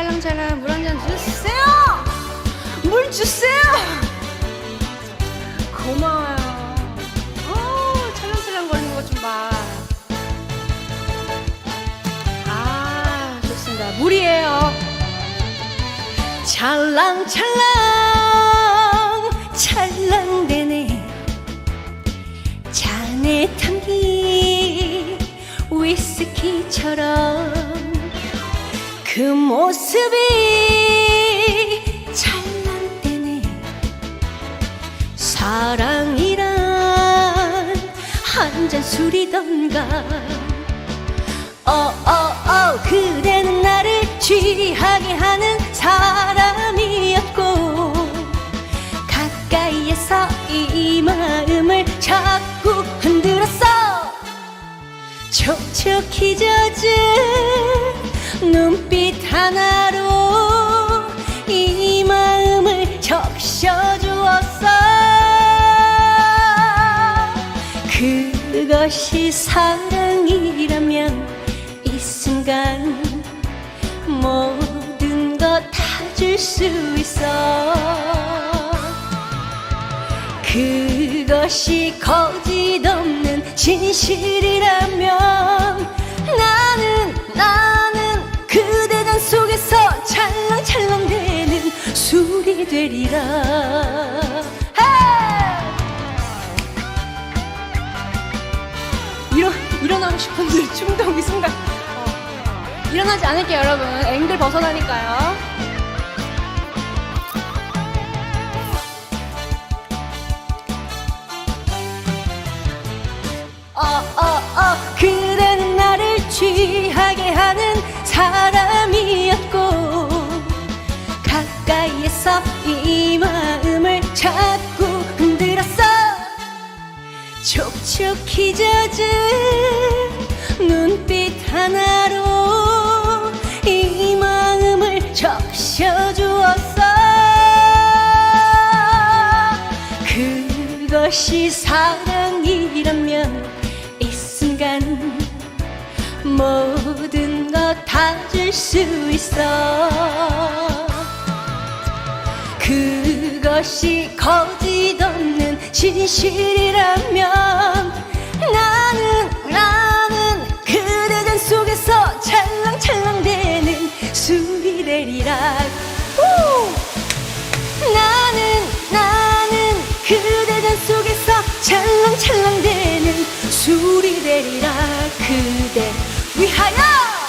찰랑찰랑 물 한 잔 주세요! 물 주세요! 고마워요. 어, 찰랑찰랑 거리는 것 좀 봐. 아, 좋습니다. 물이에요. 찰랑찰랑, 찰랑대네. 잔에 담긴 위스키처럼 그 모습이 찰랑대네. 사랑이란 한 잔 술이던가. 어어어 그대는 나를 취하게 하는 사람이었고 가까이에서 이 마음을 자꾸 흔들었어. 촉촉히 젖은 눈 빛 하나로 이 마음을 적셔주었어. 그것이 사랑이라면 이 순간 모든 것 다 줄 수 있어. 그것이 거짓 없는 진실이라면 나는 나 어, 일어나지 않을게요 여러분. 앵글 벗어나니까요. 어어어 그대는 나를 취하게 하는 사람이었고 가까이에서 이 마음을 자꾸 흔들었어. 촉촉히 젖은 적셔주었어. 그것이 사랑이라면 이 순간 모든 것 다 줄 수 있어. 그것이 거짓 없는 진실이라면 그대 전 속에서 찰랑찰랑대는 술이 되리라. 그대 위하여